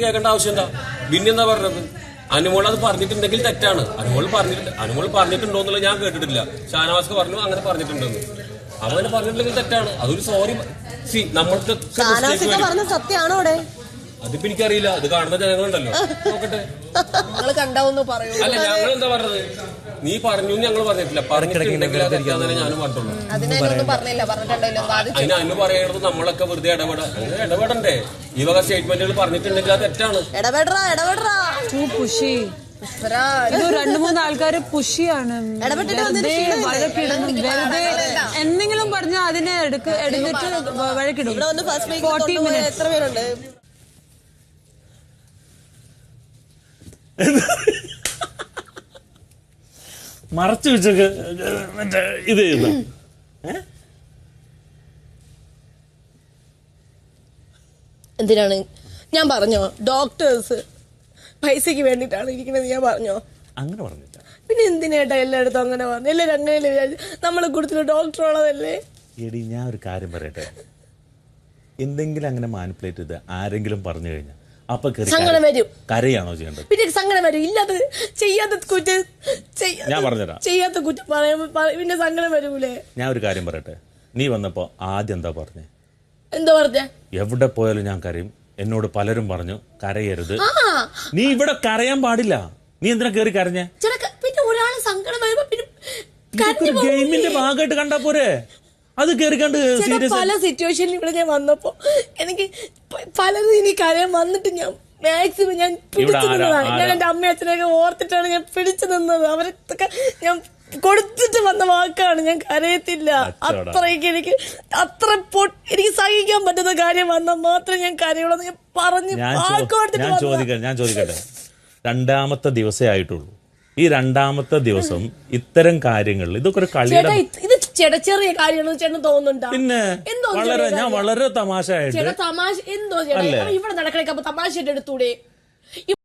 കേൾക്കേണ്ട ആവശ്യം എന്താ? പിന്നെ എന്താ പറഞ്ഞത്? അനുമോൾ അത് പറഞ്ഞിട്ടുണ്ടെങ്കിൽ തെറ്റാണ്. അനുമോൾ പറഞ്ഞിട്ട് അനുമോൾ പറഞ്ഞിട്ടുണ്ടോ എന്നുള്ളത് ഞാൻ കേട്ടിട്ടില്ല. ഷാനവാസ് പറഞ്ഞു അങ്ങനെ പറഞ്ഞിട്ടുണ്ടെന്ന്. അവനെ പറഞ്ഞിട്ടുണ്ടെങ്കിൽ തെറ്റാണ്. അതൊരു സോറി സി നമ്മൾക്ക് അതിപ്പോ എനിക്കറിയില്ല. അത് കാണുന്ന ജനങ്ങളുണ്ടല്ലോ. നോക്കട്ടെ. നിങ്ങൾ കണ്ടാവുന്ന് പറയൂ. അല്ല ഞങ്ങൾ എന്താ പറഞ്ഞത്? നീ പറഞ്ഞു ഞങ്ങൾ പറഞ്ഞിട്ടില്ല. പറഞ്ഞിട്ടുണ്ടെങ്കിൽ അത് തെറ്റാന്നേ ഞാനും അത് അതിന് അന്ന് പറയണത് നമ്മളൊക്കെ വെറുതെ ഇടപെട അങ്ങനെ ഇടപെടണ്ടേ? ഈ വക സ്റ്റേറ്റ്മെന്റുകൾ പറഞ്ഞിട്ടുണ്ടെങ്കിൽ അത് തെറ്റാണ്. ഇടപെടറാ ഇടപെടറാ. Too pushy. രണ്ടു മൂന്ന് ആൾക്കാര് പുഷിയാണ്. വെറുതെ വഴക്കിടുന്നു വെറുതെ എന്തെങ്കിലും പറഞ്ഞാൽ അതിനെ എടുക്ക് എടുത്തിട്ട് വഴക്കിടും. ഫോർട്ടി കൊണ്ടുപോയ എത്ര പേരുണ്ട്? മറച്ചു വെച്ചൊക്കെ മറ്റേ ഇത് ചെയ്യുന്ന. എന്തിനാണ്? ഞാൻ പറഞ്ഞോ ഡോക്ടേഴ്സ് പൈസക്ക് വേണ്ടിയിട്ടാണ് ഇരിക്കുന്നത് ഞാൻ പറഞ്ഞോ? അങ്ങനെ പറഞ്ഞില്ല. പിന്നെ എന്തിനേട്ടാ എല്ലായിടത്തും അങ്ങനെ പറഞ്ഞു? എല്ലാവരും അങ്ങനെയല്ലേ വിചാരിച്ചു നമ്മളെ കൂടുതൽ ഡോക്ടർ ഉള്ളതല്ലേ എടി ഞാൻ ഒരു കാര്യം പറയട്ടെ. എന്തെങ്കിലും അങ്ങനെ മാനിപ്പുലേറ്റ് ചെയ്ത് ആരെങ്കിലും പറഞ്ഞു കഴിഞ്ഞാൽ അപ്പൊ സങ്കടം വരും. കരയാണോ ചെയ്യേണ്ടത്? പിന്നെ സങ്കടം വരും. ഇല്ലാത്ത ചെയ്യാത്ത കുറ്റം ഞാൻ പറഞ്ഞുതരാം. ചെയ്യാത്ത കുറ്റം പിന്നെ സങ്കടം വരൂലേ? ഞാൻ ഒരു കാര്യം പറയട്ടെ. നീ വന്നപ്പോ ആദ്യം എന്താ പറഞ്ഞേ? എന്താ പറഞ്ഞേ? എവിടെ പോയാലും ഞാൻ കരയും. എന്നോട് പലരും പറഞ്ഞു കരയരുത്. നീ ഇവിടെ കരയാൻ പാടില്ല. നീ എന്തിനാ കേറി കരഞ്ഞേ? പിന്നെ ഒരാൾ സങ്കടം വരുമ്പോ പിന്നെ ഗെയിമിന്റെ ഭാഗമായിട്ട് കണ്ടാ പോരെ? അത് കയറി കണ്ട് ചില പല സിറ്റുവേഷനിൽ ഇവിടെ ഞാൻ വന്നപ്പോ എനിക്ക് പലതും ഇനി കരയാൻ വന്നിട്ട് ഞാൻ മാക്സിമം ഞാൻ പിടിച്ചു നിന്നതാണ്. ഞാൻ? എന്റെ അമ്മ അച്ഛനെയൊക്കെ ഓർത്തിട്ടാണ് ഞാൻ പിടിച്ചു നിന്നത്. അവരൊക്കെ ഞാൻ കൊടുത്തിട്ട് വന്ന വാക്കാണ്. ഞാൻ കരയത്തില്ല. അത്രയ്ക്ക് എനിക്ക് അത്ര പൊ- എനിക്ക് സഹിക്കാൻ പറ്റുന്ന കാര്യം വന്നാൽ മാത്രമേ ഞാൻ കരയുള്ളൂ. ഞാൻ പറഞ്ഞ് ഞാൻ ചോദിക്കട്ടെ ഞാൻ ചോദിക്കട്ടെ. രണ്ടാമത്തെ ദിവസേ ആയിട്ടുള്ളൂ. ഈ രണ്ടാമത്തെ ദിവസം ഇത്തരം കാര്യങ്ങളിൽ ഇതൊക്കെ ഒരു കളിയുടെ ചേട്ടാ ചെറിയ കാര്യങ്ങൾ ചേട്ടൻ തോന്നുന്നുണ്ടോ? പിന്നെ എന്തോ വളരെ ഞാൻ വളരെ തമാശയായിട്ട് ചേട്ടാ തമാശ എന്തോ ചേട്ടാ ഇവിടെ നടക്കണേക്ക് അപ്പൊ തമാശയായിട്ട് എടുത്തൂടെ?